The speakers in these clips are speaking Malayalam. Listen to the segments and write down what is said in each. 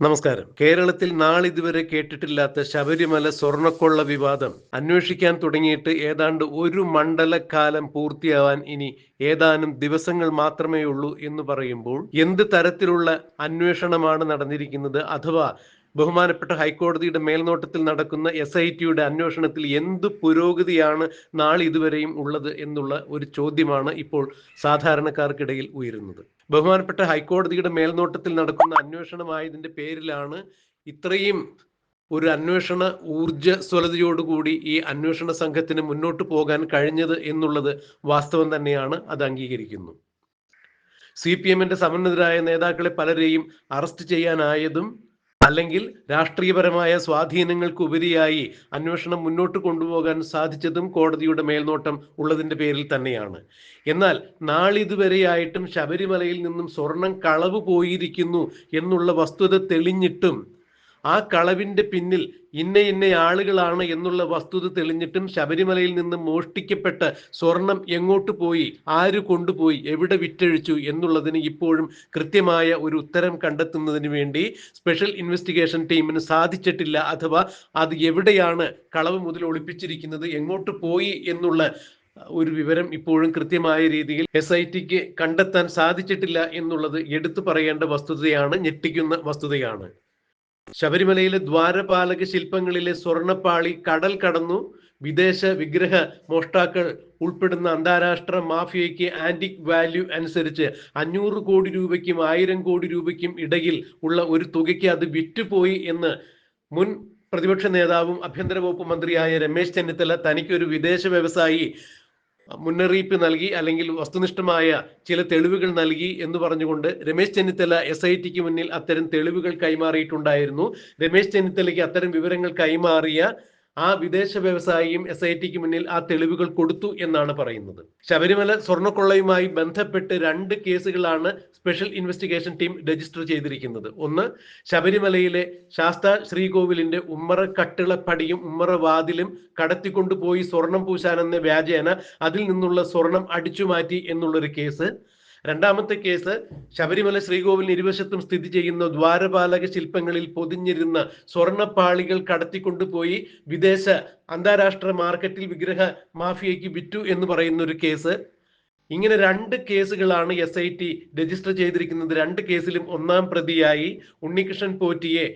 നമസ്കാരം. കേരളത്തിൽ നാളിതുവരെ കേട്ടിട്ടില്ലാത്ത ശബരിമല സ്വർണക്കൊള്ള വിവാദം അന്വേഷിക്കാൻ തുടങ്ങിയിട്ട് ഏതാണ്ട് ഒരു മണ്ഡലക്കാലം പൂർത്തിയാവാൻ ഇനി ഏതാനും ദിവസങ്ങൾ മാത്രമേ ഉള്ളൂ എന്ന് പറയുമ്പോൾ എന്ത് തരത്തിലുള്ള അന്വേഷണമാണ് നടന്നിരിക്കുന്നത്? അഥവാ ബഹുമാനപ്പെട്ട ഹൈക്കോടതിയുടെ മേൽനോട്ടത്തിൽ നടക്കുന്ന എസ് ഐ ടിയുടെ അന്വേഷണത്തിൽ എന്ത് പുരോഗതിയാണ് നാളെ ഇതുവരെയും ഉള്ളത് എന്നുള്ള ഒരു ചോദ്യമാണ് ഇപ്പോൾ സാധാരണക്കാർക്കിടയിൽ ഉയരുന്നത്. ബഹുമാനപ്പെട്ട ഹൈക്കോടതിയുടെ മേൽനോട്ടത്തിൽ നടക്കുന്ന അന്വേഷണമായതിന്റെ പേരിലാണ് ഇത്രയും ഒരു അന്വേഷണ ഊർജസ്വലതയോടുകൂടി ഈ അന്വേഷണ സംഘത്തിന് മുന്നോട്ട് പോകാൻ കഴിഞ്ഞത് എന്നുള്ളത് വാസ്തവം തന്നെയാണ് അത് അംഗീകരിക്കുന്നു. സി പി എമ്മിന്റെ സമന്വിതരായ നേതാക്കളെ പലരെയും അറസ്റ്റ് ചെയ്യാനായതും അല്ലെങ്കിൽ രാഷ്ട്രീയപരമായ സ്വാധീനങ്ങൾക്ക് ഉപരിയായി അന്വേഷണം മുന്നോട്ട് കൊണ്ടുപോകാൻ സാധിച്ചതും കോടതിയുടെ മേൽനോട്ടം ഉള്ളതിന്റെ പേരിൽ തന്നെയാണ്. എന്നാൽ നാളിതുവരെയായിട്ടും ശബരിമലയിൽ നിന്നും സ്വർണം കളവ് പോയിരിക്കുന്നു എന്നുള്ള വസ്തുത തെളിഞ്ഞിട്ടും ആ കളവിന്റെ പിന്നിൽ ഇന്ന ഇന്ന ആളുകളാണ് എന്നുള്ള വസ്തുത തെളിഞ്ഞിട്ടും ശബരിമലയിൽ നിന്ന് മോഷ്ടിക്കപ്പെട്ട സ്വർണം എങ്ങോട്ട് പോയി? ആര് കൊണ്ടുപോയി? എവിടെ വിറ്റഴിച്ചു? എന്നുള്ളതിന് ഇപ്പോഴും കൃത്യമായ ഒരു ഉത്തരം കണ്ടെത്തുന്നതിന് വേണ്ടി സ്പെഷ്യൽ ഇൻവെസ്റ്റിഗേഷൻ ടീമിന് സാധിച്ചിട്ടില്ല. അഥവാ അത് എവിടെയാണ് കളവ് മുതൽ ഒളിപ്പിച്ചിരിക്കുന്നത്? എങ്ങോട്ട് പോയി? എന്നുള്ള ഒരു വിവരം ഇപ്പോഴും കൃത്യമായ രീതിയിൽ എസ് ഐ ടിക്ക് കണ്ടെത്താൻ സാധിച്ചിട്ടില്ല എന്നുള്ളത് എടുത്തു പറയേണ്ട വസ്തുതയാണ് ഞെട്ടിക്കുന്ന വസ്തുതയാണ്. ശബരിമലയിലെ ദ്വാരപാലക ശില്പങ്ങളിലെ സ്വർണപ്പാളി കടൽ കടന്നു. വിദേശ വിഗ്രഹ മോഷ്ടാക്കൾ ഉൾപ്പെടുന്ന അന്താരാഷ്ട്ര മാഫിയയ്ക്ക് ആന്റിക് വാല്യൂ അനുസരിച്ച് അഞ്ഞൂറ് കോടി രൂപയ്ക്കും ആയിരം കോടി രൂപയ്ക്കും ഇടയിൽ ഉള്ള ഒരു തുകയ്ക്ക് അത് വിറ്റുപോയി എന്ന് മുൻ പ്രതിപക്ഷ നേതാവും ആഭ്യന്തര വകുപ്പ് മന്ത്രിയായ രമേശ് ചെന്നിത്തല തനിക്കൊരു വിദേശ വ്യവസായി മുന്നറിയിപ്പ് നൽകി അല്ലെങ്കിൽ വസ്തുനിഷ്ഠമായ ചില തെളിവുകൾ നൽകി എന്ന് പറഞ്ഞുകൊണ്ട് രമേശ് ചെന്നിത്തല എസ് ഐ ടിക്ക് മുന്നിൽ അത്തരം തെളിവുകൾ കൈമാറിയിട്ടുണ്ടായിരുന്നു. രമേശ് ചെന്നിത്തലയ്ക്ക് അത്തരം വിവരങ്ങൾ കൈമാറിയ ആ വിദേശ വ്യവസായിയും എസ് ഐ ടിക്ക് മുന്നിൽ ആ തെളിവുകൾ കൊടുത്തു എന്നാണ് പറയുന്നത്. ശബരിമല സ്വർണക്കൊള്ളയുമായി ബന്ധപ്പെട്ട് രണ്ട് കേസുകളാണ് സ്പെഷ്യൽ ഇൻവെസ്റ്റിഗേഷൻ ടീം രജിസ്റ്റർ ചെയ്തിരിക്കുന്നത്. ഒന്ന് ശബരിമലയിലെ ശാസ്ത ശ്രീകോവിലിന്റെ ഉമ്മറ കട്ടിളപ്പടിയും ഉമ്മറ വാതിലും കടത്തിക്കൊണ്ടുപോയി സ്വർണം പൂശാനെന്ന വ്യാജേന അതിൽ നിന്നുള്ള സ്വർണം അടിച്ചുമാറ്റി എന്നുള്ളൊരു കേസ്. രണ്ടാമത്തെ കേസ് ശബരിമല ശ്രീകോവിലിന് ഇരുവശത്തും സ്ഥിതി ചെയ്യുന്ന ദ്വാരപാലക ശില്പങ്ങളിൽ പൊതിഞ്ഞിരുന്ന സ്വർണപ്പാളികൾ കടത്തിക്കൊണ്ടുപോയി വിദേശ അന്താരാഷ്ട്ര മാർക്കറ്റിൽ വിഗ്രഹ മാഫിയയ്ക്ക് വിറ്റു എന്ന് പറയുന്ന ഒരു കേസ്. ഇങ്ങനെ രണ്ട് കേസുകളാണ് എസ് ഐ ടി രജിസ്റ്റർ ചെയ്തിരിക്കുന്നത്. രണ്ട് കേസിലും ഒന്നാം പ്രതിയായി ഉണ്ണികൃഷ്ണൻ പോറ്റിയെ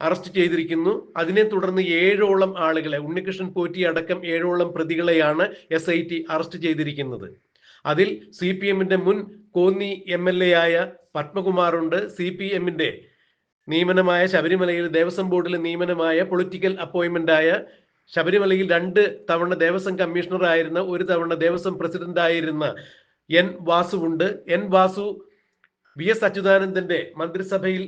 അറസ്റ്റ് ചെയ്തിരിക്കുന്നു. അതിനെ തുടർന്ന് ഏഴോളം ആളുകളെ ഉണ്ണികൃഷ്ണൻ പോറ്റി അടക്കം ഏഴോളം പ്രതികളെയാണ് എസ് അറസ്റ്റ് ചെയ്തിരിക്കുന്നത്. അതിൽ സി പി എമ്മിന്റെ മുൻ കോന്നി എം എൽ എ ആയ പത്മകുമാറുണ്ട്. സി പി എമ്മിന്റെ നിയമനമായ ശബരിമലയിൽ ദേവസ്വം ബോർഡിലെ നിയമനമായ പൊളിറ്റിക്കൽ അപ്പോയിന്റ്മെന്റ് ആയ ശബരിമലയിൽ രണ്ട് തവണ ദേവസ്വം കമ്മീഷണർ ആയിരുന്ന ഒരു തവണ ദേവസ്വം പ്രസിഡന്റ് ആയിരുന്ന എൻ വാസു ഉണ്ട് എൻ വാസു വി എസ് അച്യുതാനന്ദന്റെ മന്ത്രിസഭയിൽ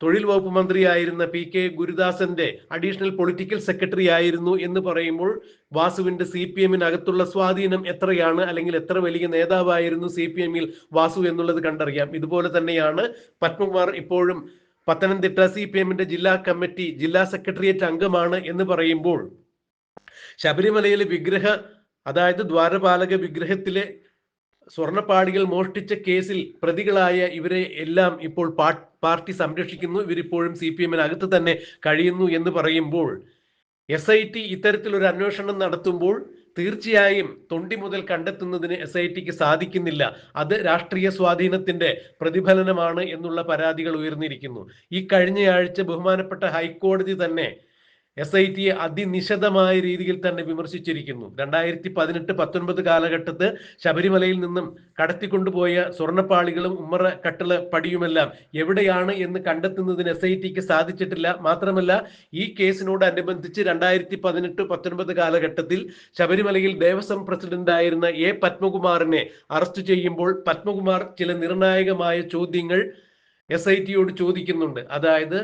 തൊഴിൽ വകുപ്പ് മന്ത്രിയായിരുന്ന പി കെ ഗുരുദാസന്റെ അഡീഷണൽ പൊളിറ്റിക്കൽ സെക്രട്ടറി ആയിരുന്നു എന്ന് പറയുമ്പോൾ വാസുവിന്റെ സി പി എമ്മിനകത്തുള്ള സ്വാധീനം എത്രയാണ്? അല്ലെങ്കിൽ എത്ര വലിയ നേതാവായിരുന്നു സി പി എമ്മിൽ വാസു എന്നുള്ളത് കണ്ടറിയാം. ഇതുപോലെ തന്നെയാണ് പത്മകുമാർ ഇപ്പോഴും പത്തനംതിട്ട സി പി എമ്മിന്റെ ജില്ലാ കമ്മിറ്റി ജില്ലാ സെക്രട്ടേറിയറ്റ് അംഗമാണ് എന്ന് പറയുമ്പോൾ ശബരിമലയിലെ വിഗ്രഹ അതായത് ദ്വാരപാലക വിഗ്രഹത്തിലെ സ്വർണപ്പാടികൾ മോഷ്ടിച്ച കേസിൽ പ്രതികളായ ഇവരെ എല്ലാം ഇപ്പോൾ പാർട്ടി സംരക്ഷിക്കുന്നു. ഇവരിപ്പോഴും സി പി എമ്മിനകത്ത് തന്നെ കഴിയുന്നു എന്ന് പറയുമ്പോൾ എസ് ഐ ടി ഇത്തരത്തിലൊരു അന്വേഷണം നടത്തുമ്പോൾ തീർച്ചയായും തൊണ്ടി മുതൽ കണ്ടെത്തുന്നതിന് എസ് ഐ ടിക്ക് സാധിക്കുന്നില്ല. അത് രാഷ്ട്രീയ സ്വാധീനത്തിന്റെ പ്രതിഫലനമാണ് എന്നുള്ള പരാതികൾ ഉയർന്നിരിക്കുന്നു. ഈ കഴിഞ്ഞയാഴ്ച ബഹുമാനപ്പെട്ട ഹൈക്കോടതി തന്നെ എസ് ഐ ടിയെ അതിനിശിതമായ രീതിയിൽ തന്നെ വിമർശിച്ചിരിക്കുന്നു. രണ്ടായിരത്തി പതിനെട്ട് പത്തൊൻപത് കാലഘട്ടത്ത് ശബരിമലയിൽ നിന്നും കടത്തിക്കൊണ്ടുപോയ സ്വർണപ്പാളികളും ഉമ്മറ കട്ടള പടിയുമെല്ലാം എവിടെയാണ് എന്ന് കണ്ടെത്തുന്നതിന് എസ് ഐ ടിക്ക് സാധിച്ചിട്ടില്ല. മാത്രമല്ല ഈ കേസിനോട് അനുബന്ധിച്ച് രണ്ടായിരത്തി പതിനെട്ട് പത്തൊൻപത് കാലഘട്ടത്തിൽ ശബരിമലയിൽ ദേവസ്വം പ്രസിഡന്റ് ആയിരുന്ന എ പത്മകുമാറിനെ അറസ്റ്റ് ചെയ്യുമ്പോൾ പത്മകുമാർ ചില നിർണായകമായ ചോദ്യങ്ങൾ എസ് ഐ ടിയോട് ചോദിക്കുന്നുണ്ട്. അതായത്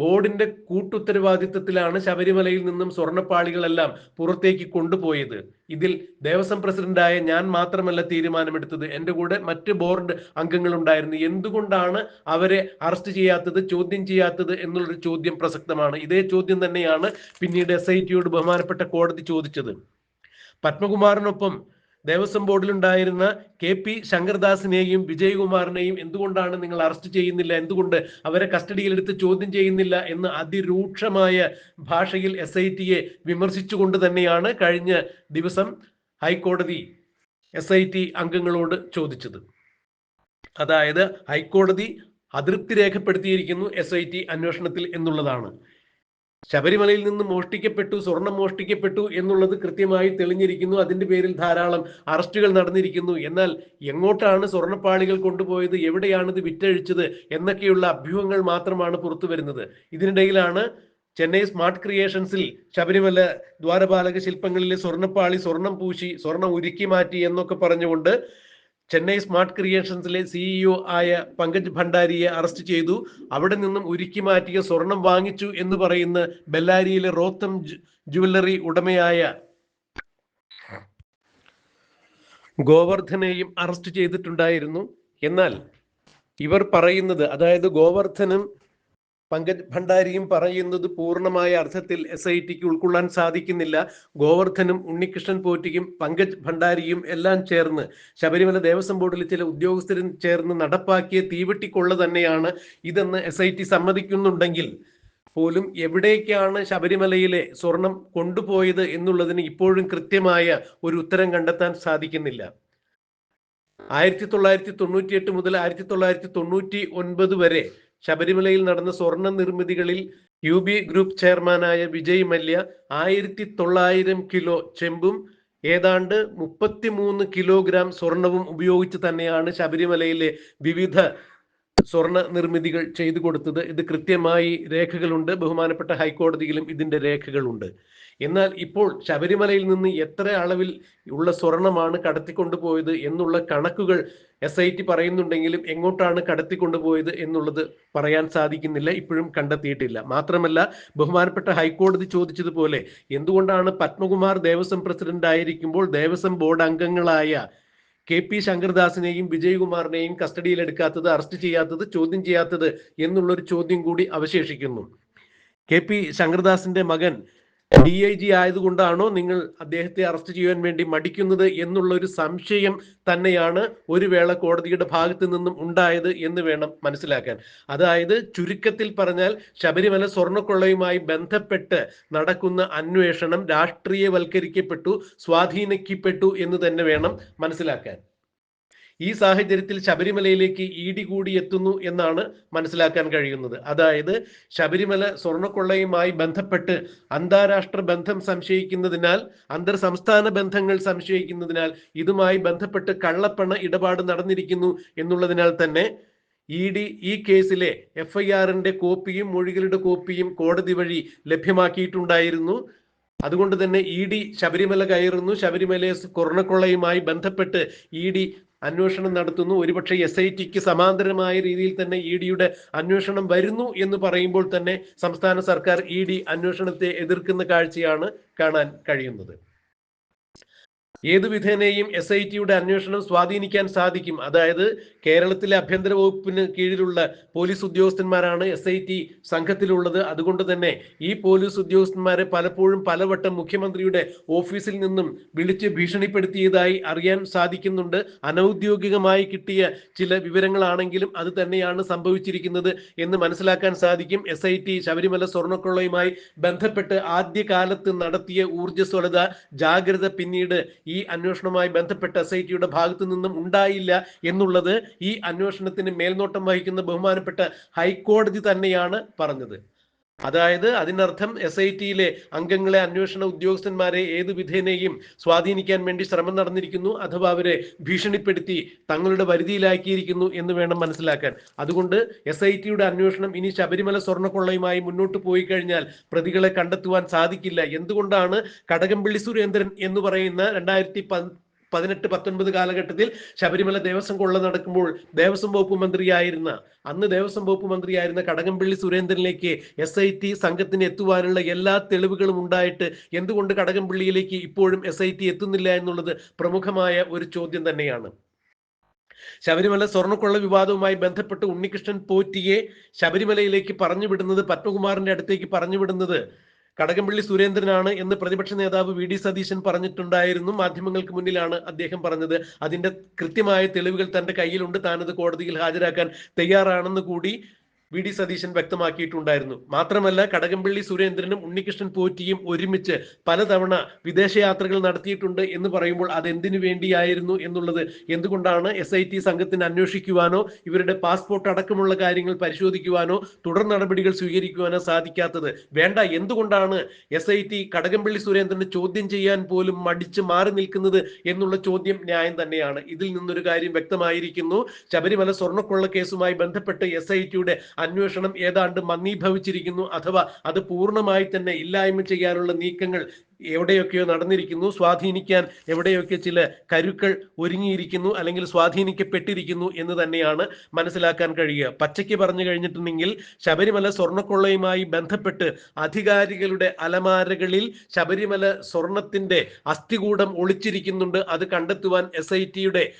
ബോർഡിന്റെ കൂട്ടുത്തരവാദിത്തത്തിലാണ് ശബരിമലയിൽ നിന്നും സ്വർണപ്പാളികളെല്ലാം പുറത്തേക്ക് കൊണ്ടുപോയത്. ഇതിൽ ദേവസ്വം പ്രസിഡന്റായ ഞാൻ മാത്രമല്ല തീരുമാനമെടുത്തത്. എന്റെ കൂടെ മറ്റ് ബോർഡ് അംഗങ്ങളുണ്ടായിരുന്നു. എന്തുകൊണ്ടാണ് അവരെ അറസ്റ്റ് ചെയ്യാത്തത് ചോദ്യം ചെയ്യാത്തത് എന്നുള്ളൊരു ചോദ്യം പ്രസക്തമാണ്. ഇതേ ചോദ്യം തന്നെയാണ് പിന്നീട് എസ് ബഹുമാനപ്പെട്ട കോടതി ചോദിച്ചത്. പത്മകുമാറിനൊപ്പം ദേവസ്വം ബോർഡിലുണ്ടായിരുന്ന കെ പി ശങ്കർദാസിനെയും വിജയകുമാറിനെയും എന്തുകൊണ്ടാണ് നിങ്ങൾ അറസ്റ്റ് ചെയ്യുന്നില്ല? എന്തുകൊണ്ട് അവരെ കസ്റ്റഡിയിലെടുത്ത് ചോദ്യം ചെയ്യുന്നില്ല എന്ന് അതിരൂക്ഷമായ ഭാഷയിൽ എസ് ഐ ടിയെ വിമർശിച്ചുകൊണ്ട് തന്നെയാണ് കഴിഞ്ഞ ദിവസം ഹൈക്കോടതി എസ് ഐ ടി അംഗങ്ങളോട് ചോദിച്ചത്. അതായത് ഹൈക്കോടതി അതൃപ്തി രേഖപ്പെടുത്തിയിരിക്കുന്നു എസ് ഐ ടി അന്വേഷണത്തിൽ എന്നുള്ളതാണ്. ശബരിമലയിൽ നിന്ന് മോഷ്ടിക്കപ്പെട്ടു സ്വർണം മോഷ്ടിക്കപ്പെട്ടു എന്നുള്ളത് കൃത്യമായി തെളിഞ്ഞിരിക്കുന്നു. അതിന്റെ പേരിൽ ധാരാളം അറസ്റ്റുകൾ നടന്നിരിക്കുന്നു. എന്നാൽ എങ്ങോട്ടാണ് സ്വർണപ്പാളികൾ കൊണ്ടുപോയത്? എവിടെയാണ് ഇത് വിറ്റഴിച്ചത്? എന്നൊക്കെയുള്ള അഭ്യൂഹങ്ങൾ മാത്രമാണ് പുറത്തു വരുന്നത്. ഇതിനിടയിലാണ് ചെന്നൈ സ്മാർട്ട് ക്രിയേഷൻസിൽ ശബരിമല ദ്വാരപാലക ശില്പങ്ങളിലെ സ്വർണപ്പാളി സ്വർണം പൂശി സ്വർണം ഉരുക്കി മാറ്റി എന്നൊക്കെ പറഞ്ഞുകൊണ്ട് ചെന്നൈ സ്മാർട്ട് ക്രിയേഷൻസിലെ സിഇഒ ആയ പങ്കജ് ഭണ്ഡാരിയെ അറസ്റ്റ് ചെയ്തു. അവിടെ നിന്നും ഉരുക്കി മാറ്റിയ സ്വർണം വാങ്ങിച്ചു എന്ന് പറയുന്ന ബെല്ലാരിയിലെ റോത്തം ജുവല്ലറി ഉടമയായ ഗോവർദ്ധനെയും അറസ്റ്റ് ചെയ്തിട്ടുണ്ടായിരുന്നു. എന്നാൽ ഇവർ പറയുന്നത് അതായത് ഗോവർദ്ധനും പങ്കജ് ഭണ്ഡാരിയും പറയുന്നത് പൂർണമായ അർത്ഥത്തിൽ എസ് ഐ ടിക്ക് ഉൾക്കൊള്ളാൻ സാധിക്കുന്നില്ല. ഗോവർദ്ധനും ഉണ്ണികൃഷ്ണൻ പോറ്റിക്കും പങ്കജ് ഭണ്ഡാരിയും എല്ലാം ചേർന്ന് ശബരിമല ദേവസ്വം ബോർഡിലെ ചില ഉദ്യോഗസ്ഥരും ചേർന്ന് നടപ്പാക്കിയ തീവെട്ടിക്കൊള്ള തന്നെയാണ് ഇതെന്ന് എസ് ഐ ടി സമ്മതിക്കുന്നുണ്ടെങ്കിൽ പോലും എവിടേക്കാണ് ശബരിമലയിലെ സ്വർണം കൊണ്ടുപോയത് എന്നുള്ളതിന് ഇപ്പോഴും കൃത്യമായ ഒരു ഉത്തരം കണ്ടെത്താൻ സാധിക്കുന്നില്ല. ആയിരത്തി തൊള്ളായിരത്തി തൊണ്ണൂറ്റി എട്ട് മുതൽ ആയിരത്തി തൊള്ളായിരത്തി തൊണ്ണൂറ്റി ഒൻപത് വരെ ശബരിമലയിൽ നടന്ന സ്വർണ നിർമ്മിതികളിൽ യു ബി ഗ്രൂപ്പ് ചെയർമാനായ വിജയ് മല്യ ആയിരത്തി തൊള്ളായിരം കിലോ ചെമ്പും ഏതാണ്ട് മുപ്പത്തിമൂന്ന് കിലോഗ്രാം സ്വർണവും ഉപയോഗിച്ച് തന്നെയാണ് ശബരിമലയിലെ വിവിധ സ്വർണ നിർമ്മിതികൾ ചെയ്തു കൊടുത്തത്. ഇത് കൃത്യമായി രേഖകളുണ്ട്. ബഹുമാനപ്പെട്ട ഹൈക്കോടതിയിലും ഇതിന്റെ രേഖകളുണ്ട്. എന്നാൽ ഇപ്പോൾ ശബരിമലയിൽ നിന്ന് എത്ര അളവിൽ ഉള്ള സ്വർണമാണ് കടത്തിക്കൊണ്ടുപോയത് എന്നുള്ള കണക്കുകൾ എസ് ഐ ടി പറയുന്നുണ്ടെങ്കിലും എങ്ങോട്ടാണ് കടത്തിക്കൊണ്ടുപോയത് എന്നുള്ളത് പറയാൻ സാധിക്കുന്നില്ല ഇപ്പോഴും കണ്ടെത്തിയിട്ടില്ല. മാത്രമല്ല ബഹുമാനപ്പെട്ട ഹൈക്കോടതി ചോദിച്ചതുപോലെ എന്തുകൊണ്ടാണ് പത്മകുമാർ ദേവസ്വം പ്രസിഡന്റ് ആയിരിക്കുമ്പോൾ ദേവസ്വം ബോർഡ് അംഗങ്ങളായ കെ പി ശങ്കർദാസിനെയും വിജയകുമാറിനെയും കസ്റ്റഡിയിലെടുക്കാത്തത് അറസ്റ്റ് ചെയ്യാത്തത് ചോദ്യം ചെയ്യാത്തത് എന്നുള്ളൊരു ചോദ്യം കൂടി അവശേഷിക്കുന്നു. കെ പി ശങ്കർദാസിന്റെ മകൻ ഡി ഐ ജി ആയതുകൊണ്ടാണോ നിങ്ങൾ അദ്ദേഹത്തെ അറസ്റ്റ് ചെയ്യാൻ വേണ്ടി മടിക്കുന്നത് എന്നുള്ള ഒരു സംശയം തന്നെയാണ് ഒരു വേള കോടതിയുടെ ഭാഗത്ത് നിന്നും ഉണ്ടായത് എന്ന് വേണം മനസ്സിലാക്കാൻ. അതായത് ചുരുക്കത്തിൽ പറഞ്ഞാൽ ശബരിമല സ്വർണക്കൊള്ളയുമായി ബന്ധപ്പെട്ട് നടക്കുന്ന അന്വേഷണം രാഷ്ട്രീയവൽക്കരിക്കപ്പെട്ടു സ്വാധീനിക്കപ്പെട്ടു എന്ന് തന്നെ വേണം മനസ്സിലാക്കാൻ. ഈ സാഹചര്യത്തിൽ ശബരിമലയിലേക്ക് ഇ ഡി കൂടി എത്തുന്നു എന്നാണ് മനസ്സിലാക്കാൻ കഴിയുന്നത്. അതായത് ശബരിമല സ്വർണക്കൊള്ളയുമായി ബന്ധപ്പെട്ട് അന്താരാഷ്ട്ര ബന്ധം സംശയിക്കുന്നതിനാൽ അന്തർ സംസ്ഥാന ബന്ധങ്ങൾ സംശയിക്കുന്നതിനാൽ ഇതുമായി ബന്ധപ്പെട്ട് കള്ളപ്പണ ഇടപാട് നടന്നിരിക്കുന്നു എന്നുള്ളതിനാൽ തന്നെ ഇ ഡി ഈ കേസിലെ എഫ്ഐആറിന്റെ കോപ്പിയും മൊഴികളുടെ കോപ്പിയും കോടതി വഴി ലഭ്യമാക്കിയിട്ടുണ്ടായിരുന്നു. അതുകൊണ്ട് തന്നെ ഇ ഡി ശബരിമല കയറുന്നു. ശബരിമലയെ സ്വർണക്കൊള്ളയുമായി ബന്ധപ്പെട്ട് ഇ ഡി അന്വേഷണം നടത്തുന്നു. ഒരുപക്ഷെ എസ് ഐ ടിക്ക് സമാന്തരമായ രീതിയിൽ തന്നെ ഇ ഡിയുടെ അന്വേഷണം വരുന്നു എന്ന് പറയുമ്പോൾ തന്നെ സംസ്ഥാന സർക്കാർ ഇ ഡി അന്വേഷണത്തെ എതിർക്കുന്ന കാഴ്ചയാണ് കാണാൻ കഴിയുന്നത്. ഏതു വിധേനയും എസ് ഐ ടിയുടെ അന്വേഷണം സ്വാധീനിക്കാൻ സാധിക്കും. അതായത് കേരളത്തിലെ ആഭ്യന്തര വകുപ്പിന് കീഴിലുള്ള പോലീസ് ഉദ്യോഗസ്ഥന്മാരാണ് എസ് ഐ ടി സംഘത്തിലുള്ളത്. അതുകൊണ്ട് തന്നെ ഈ പോലീസ് ഉദ്യോഗസ്ഥന്മാരെ പലപ്പോഴും പലവട്ടം മുഖ്യമന്ത്രിയുടെ ഓഫീസിൽ നിന്നും വിളിച്ച് ഭീഷണിപ്പെടുത്തിയതായി അറിയാൻ സാധിക്കുന്നുണ്ട്. അനൗദ്യോഗികമായി കിട്ടിയ ചില വിവരങ്ങളാണെങ്കിലും അത് തന്നെയാണ് സംഭവിച്ചിരിക്കുന്നത് എന്ന് മനസ്സിലാക്കാൻ സാധിക്കും. എസ് ഐ ടി ശബരിമല സ്വർണക്കൊള്ളയുമായി ബന്ധപ്പെട്ട് ആദ്യകാലത്ത് നടത്തിയ ഊർജസ്വലത ജാഗ്രത പിന്നീട് ഈ അന്വേഷണവുമായി ബന്ധപ്പെട്ട് എസ് ഐ ടിയുടെ ഭാഗത്തു നിന്നും ഉണ്ടായില്ല എന്നുള്ളത് ഈ അന്വേഷണത്തിന് മേൽനോട്ടം വഹിക്കുന്ന ബഹുമാനപ്പെട്ട ഹൈക്കോടതി തന്നെയാണ് പറഞ്ഞത്. അതായത് അതിനർത്ഥം എസ് ഐ ടിയിലെ അംഗങ്ങളെ അന്വേഷണ ഉദ്യോഗസ്ഥന്മാരെ ഏത് വിധേനയും സ്വാധീനിക്കാൻ വേണ്ടി ശ്രമം നടന്നിരിക്കുന്നു അഥവാ അവരെ ഭീഷണിപ്പെടുത്തി തങ്ങളുടെ വരുതിയിലാക്കിയിരിക്കുന്നു എന്ന് വേണം മനസ്സിലാക്കാൻ. അതുകൊണ്ട് എസ് ഐ ടിയുടെ അന്വേഷണം ഇനി ശബരിമല സ്വർണക്കൊള്ളയുമായി മുന്നോട്ട് പോയി കഴിഞ്ഞാൽ പ്രതികളെ കണ്ടെത്തുവാൻ സാധിക്കില്ല. എന്തുകൊണ്ടാണ് കടകംപള്ളി സുരേന്ദ്രൻ എന്ന് പറയുന്ന രണ്ടായിരത്തി പതിനെട്ട് പത്തൊൻപത് കാലഘട്ടത്തിൽ ശബരിമല ദേവസ്വം കൊള്ള നടക്കുമ്പോൾ ദേവസ്വം വകുപ്പ് മന്ത്രിയായിരുന്ന അന്ന് ദേവസ്വം വകുപ്പ് മന്ത്രിയായിരുന്ന കടകംപള്ളി സുരേന്ദ്രനിലേക്ക് എസ് ഐ ടി സംഘത്തിന് എത്തുവാനുള്ള എല്ലാ തെളിവുകളും ഉണ്ടായിട്ട് എന്തുകൊണ്ട് കടകംപള്ളിയിലേക്ക് ഇപ്പോഴും എസ് ഐ ടി എത്തുന്നില്ല എന്നുള്ളത് പ്രമുഖമായ ഒരു ചോദ്യം തന്നെയാണ്. ശബരിമല സ്വർണക്കൊള്ള വിവാദവുമായി ബന്ധപ്പെട്ട് ഉണ്ണികൃഷ്ണൻ പോറ്റിയെ ശബരിമലയിലേക്ക് പറഞ്ഞു വിടുന്നത് പത്മകുമാറിന്റെ അടുത്തേക്ക് പറഞ്ഞു വിടുന്നത് കടകംപള്ളി സുരേന്ദ്രനാണ് എന്ന് പ്രതിപക്ഷ നേതാവ് വി ഡി സതീശൻ പറഞ്ഞിട്ടുണ്ടായിരുന്നു. മാധ്യമങ്ങൾക്ക് മുന്നിലാണ് അദ്ദേഹം പറഞ്ഞത്. അതിന്റെ കൃത്യമായ തെളിവുകൾ തന്റെ കയ്യിലുണ്ട്. താനത് കോടതിയിൽ ഹാജരാക്കാൻ തയ്യാറാണെന്ന് കൂടി വി ഡി സതീശൻ വ്യക്തമാക്കിയിട്ടുണ്ടായിരുന്നു. മാത്രമല്ല കടകംപള്ളി സുരേന്ദ്രനും ഉണ്ണികൃഷ്ണൻ പോറ്റിയും ഒരുമിച്ച് പലതവണ വിദേശയാത്രകൾ നടത്തിയിട്ടുണ്ട് എന്ന് പറയുമ്പോൾ അത് എന്തിനു വേണ്ടിയായിരുന്നു എന്നുള്ളത്? എന്തുകൊണ്ടാണ് എസ് ഐ ടി സംഘത്തിന് അന്വേഷിക്കുവാനോ ഇവരുടെ പാസ്പോർട്ട് അടക്കമുള്ള കാര്യങ്ങൾ പരിശോധിക്കുവാനോ തുടർ നടപടികൾ സ്വീകരിക്കുവാനോ സാധിക്കാത്തത്? വേണ്ട എന്തുകൊണ്ടാണ് എസ് ഐ ടി കടകംപള്ളി സുരേന്ദ്രന് ചോദ്യം ചെയ്യാൻ പോലും മടിച്ച് മാറി നിൽക്കുന്നത് എന്നുള്ള ചോദ്യം ന്യായം തന്നെയാണ്. ഇതിൽ നിന്നൊരു കാര്യം വ്യക്തമായിരിക്കുന്നു. ശബരിമല സ്വർണക്കൊള്ള കേസുമായി ബന്ധപ്പെട്ട് എസ് ഐ ടിയുടെ അന്വേഷണം ഏതാണ്ട് മന്ദീഭവിച്ചിരിക്കുന്നു. അഥവാ അത് പൂർണമായി തന്നെ ഇല്ലായ്മ ചെയ്യാനുള്ള നീക്കങ്ങൾ എവിടെയൊക്കെയോ നടന്നിരിക്കുന്നു. സ്വാധീനിക്കാൻ എവിടെയൊക്കെ ചില കരുക്കൾ ഒരുങ്ങിയിരിക്കുന്നു അല്ലെങ്കിൽ സ്വാധീനിക്കപ്പെട്ടിരിക്കുന്നു എന്ന് തന്നെയാണ് മനസ്സിലാക്കാൻ കഴിയുക. പച്ചയ്ക്ക് പറഞ്ഞു കഴിഞ്ഞിട്ടുണ്ടെങ്കിൽ ശബരിമല സ്വർണക്കൊള്ളയുമായി ബന്ധപ്പെട്ട് അധികാരികളുടെ അലമാരകളിൽ ശബരിമല സ്വർണത്തിന്റെ അസ്ഥികൂടം ഒളിച്ചിരിക്കുന്നുണ്ട്. അത് കണ്ടെത്തുവാൻ എസ് ഐ ടിയുടെ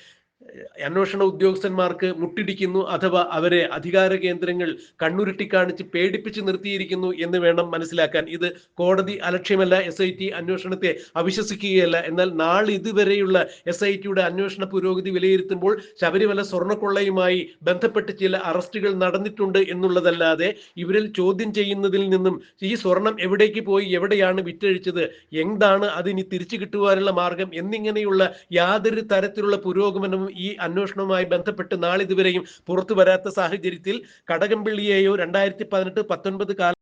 അന്വേഷണ ഉദ്യോഗസ്ഥന്മാർക്ക് മുട്ടിടിക്കുന്നു അഥവാ അവരെ അധികാര കേന്ദ്രങ്ങൾ കണ്ണുരുട്ടി കാണിച്ച് പേടിപ്പിച്ച് നിർത്തിയിരിക്കുന്നു എന്ന് വേണം മനസ്സിലാക്കാൻ. ഇത് കോടതി അലക്ഷ്യമല്ല എസ് ഐ ടി അന്വേഷണത്തെ അവിശ്വസിക്കുകയല്ല. എന്നാൽ നാളെ ഇതുവരെയുള്ള എസ് ഐ ടിയുടെ അന്വേഷണ പുരോഗതി വിലയിരുത്തുമ്പോൾ ശബരിമല സ്വർണക്കൊള്ളയുമായി ബന്ധപ്പെട്ട് ചില അറസ്റ്റുകൾ നടന്നിട്ടുണ്ട് എന്നുള്ളതല്ലാതെ ഇവരിൽ ചോദ്യം ചെയ്യുന്നതിൽ നിന്നും ഈ സ്വർണം എവിടേക്ക് പോയി എവിടെയാണ് വിറ്റഴിച്ചത് എന്താണ് അതിനി തിരിച്ചു കിട്ടുവാനുള്ള മാർഗം എന്നിങ്ങനെയുള്ള യാതൊരു തരത്തിലുള്ള പുരോഗമനവും ഈ അന്വേഷണവുമായി ബന്ധപ്പെട്ട് നാളിതുവരെയും പുറത്തു വരാത്ത സാഹചര്യത്തിൽ കടകംപള്ളിയെയോ രണ്ടായിരത്തി പതിനെട്ട് പത്തൊൻപത് കാല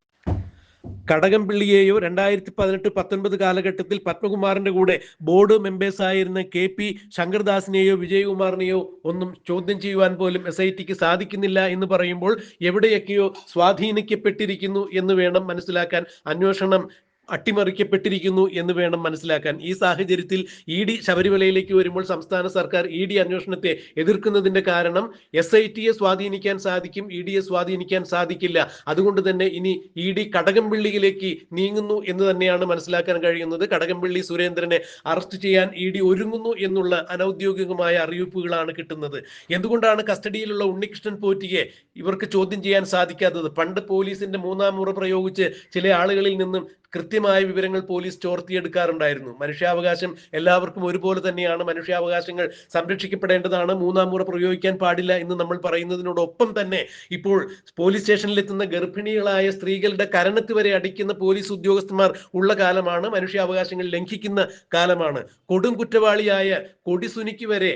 കടകംപള്ളിയെയോ രണ്ടായിരത്തി പതിനെട്ട് പത്തൊൻപത് കാലഘട്ടത്തിൽ പത്മകുമാറിന്റെ കൂടെ ബോർഡ് മെമ്പേഴ്സ് ആയിരുന്ന കെ പി ശങ്കർദാസിനെയോ വിജയകുമാറിനെയോ ഒന്നും ചോദ്യം ചെയ്യുവാൻ പോലും എസ് ഐ ടിക്ക് സാധിക്കുന്നില്ല എന്ന് പറയുമ്പോൾ എവിടെയൊക്കെയോ സ്വാധീനിക്കപ്പെട്ടിരിക്കുന്നു എന്ന് വേണം മനസ്സിലാക്കാൻ. അന്വേഷണം അട്ടിമറിക്കപ്പെട്ടിരിക്കുന്നു എന്ന് വേണം മനസ്സിലാക്കാൻ. ഈ സാഹചര്യത്തിൽ ഇ ഡി ശബരിമലയിലേക്ക് വരുമ്പോൾ സംസ്ഥാന സർക്കാർ ഇ ഡി അന്വേഷണത്തെ എതിർക്കുന്നതിന്റെ കാരണം എസ് ഐ ടിയെ സ്വാധീനിക്കാൻ സാധിക്കും ഇ ഡിയെ സ്വാധീനിക്കാൻ സാധിക്കില്ല. അതുകൊണ്ട് തന്നെ ഇനി ഇ ഡി കടകംപള്ളിയിലേക്ക് നീങ്ങുന്നു എന്ന് തന്നെയാണ് മനസ്സിലാക്കാൻ കഴിയുന്നത്. കടകംപള്ളി സുരേന്ദ്രനെ അറസ്റ്റ് ചെയ്യാൻ ഇ ഡി ഒരുങ്ങുന്നു എന്നുള്ള അനൌദ്യോഗികമായ അറിയിപ്പുകളാണ് കിട്ടുന്നത്. എന്തുകൊണ്ടാണ് കസ്റ്റഡിയിലുള്ള ഉണ്ണികൃഷ്ണൻ പോറ്റിയെ ഇവർക്ക് ചോദ്യം ചെയ്യാൻ സാധിക്കാത്തത്? പണ്ട് പോലീസിന്റെ മൂന്നാം മുറ പ്രയോഗിച്ച് ചില ആളുകളിൽ നിന്നും കൃത്യമായ വിവരങ്ങൾ പോലീസ് ചോർത്തിയെടുക്കാറുണ്ടായിരുന്നു. മനുഷ്യാവകാശം എല്ലാവർക്കും ഒരുപോലെ തന്നെയാണ്. മനുഷ്യാവകാശങ്ങൾ സംരക്ഷിക്കപ്പെടേണ്ടതാണ്. മൂന്നാം മുറ പ്രയോഗിക്കാൻ പാടില്ല എന്ന് നമ്മൾ പറയുന്നതിനോടൊപ്പം തന്നെ ഇപ്പോൾ പോലീസ് സ്റ്റേഷനിലെത്തുന്ന ഗർഭിണികളായ സ്ത്രീകളുടെ കരണത്ത് വരെ അടിക്കുന്ന പോലീസ് ഉദ്യോഗസ്ഥന്മാർ ഉള്ള കാലമാണ്. മനുഷ്യാവകാശങ്ങൾ ലംഘിക്കുന്ന കാലമാണ്. കൊടും കുറ്റവാളിയായ കൊടിസുനിക്ക് വരെ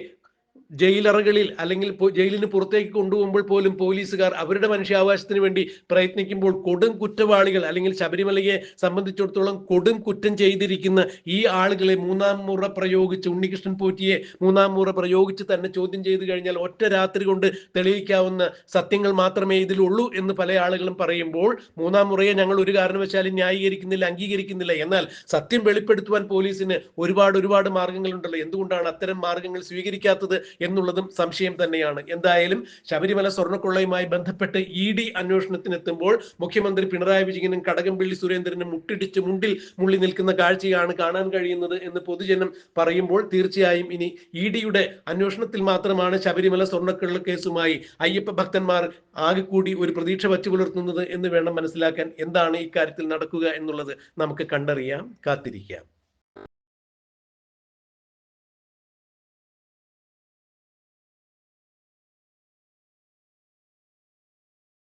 ജയിലറകളിൽ അല്ലെങ്കിൽ ജയിലിന് പുറത്തേക്ക് കൊണ്ടുപോകുമ്പോൾ പോലും പോലീസുകാർ അവരുടെ മനുഷ്യാവകാശത്തിന് വേണ്ടി പ്രയത്നിക്കുമ്പോൾ കൊടും കുറ്റവാളികൾ അല്ലെങ്കിൽ ശബരിമലയെ സംബന്ധിച്ചിടത്തോളം കൊടും കുറ്റം ചെയ്തിരിക്കുന്ന ഈ ആളുകളെ മൂന്നാം മുറ പ്രയോഗിച്ച് ഉണ്ണികൃഷ്ണൻ പോറ്റിയെ മൂന്നാം മുറ പ്രയോഗിച്ച് തന്നെ ചോദ്യം ചെയ്തു കഴിഞ്ഞാൽ ഒറ്റ രാത്രി കൊണ്ട് തെളിയിക്കാവുന്ന സത്യങ്ങൾ മാത്രമേ ഇതിലുള്ളൂ എന്ന് പല ആളുകളും പറയുമ്പോൾ മൂന്നാം മുറയെ ഞങ്ങൾ ഒരു കാരണവശാലും ന്യായീകരിക്കുന്നില്ല അംഗീകരിക്കുന്നില്ല. എന്നാൽ സത്യം വെളിപ്പെടുത്തുവാൻ പോലീസിന് ഒരുപാട് ഒരുപാട് മാർഗങ്ങളുണ്ടല്ലോ. എന്തുകൊണ്ടാണ് അത്തരം മാർഗങ്ങൾ സ്വീകരിക്കാത്തത് എന്നുള്ളതും സംശയം തന്നെയാണ്. എന്തായാലും ശബരിമല സ്വർണക്കൊള്ളയുമായി ബന്ധപ്പെട്ട് ഇ ഡി അന്വേഷണത്തിനെത്തുമ്പോൾ മുഖ്യമന്ത്രി പിണറായി വിജയനും കടകംപള്ളി സുരേന്ദ്രനും മുട്ടിടിച്ച് മുണ്ടിൽ മുള്ളി നിൽക്കുന്ന കാഴ്ചയാണ് കാണാൻ കഴിയുന്നത് എന്ന് പൊതുജനം പറയുമ്പോൾ തീർച്ചയായും ഇനി ഇ ഡിയുടെ അന്വേഷണത്തിൽ മാത്രമാണ് ശബരിമല സ്വർണക്കൊള്ള കേസുമായി അയ്യപ്പ ഭക്തന്മാർ ആകെ കൂടി ഒരു പ്രതീക്ഷ വച്ചു പുലർത്തുന്നത് എന്ന് വേണം മനസ്സിലാക്കാൻ. എന്താണ് ഇക്കാര്യത്തിൽ നടക്കുക എന്നുള്ളത് നമുക്ക് കണ്ടറിയാം കാത്തിരിക്കാം.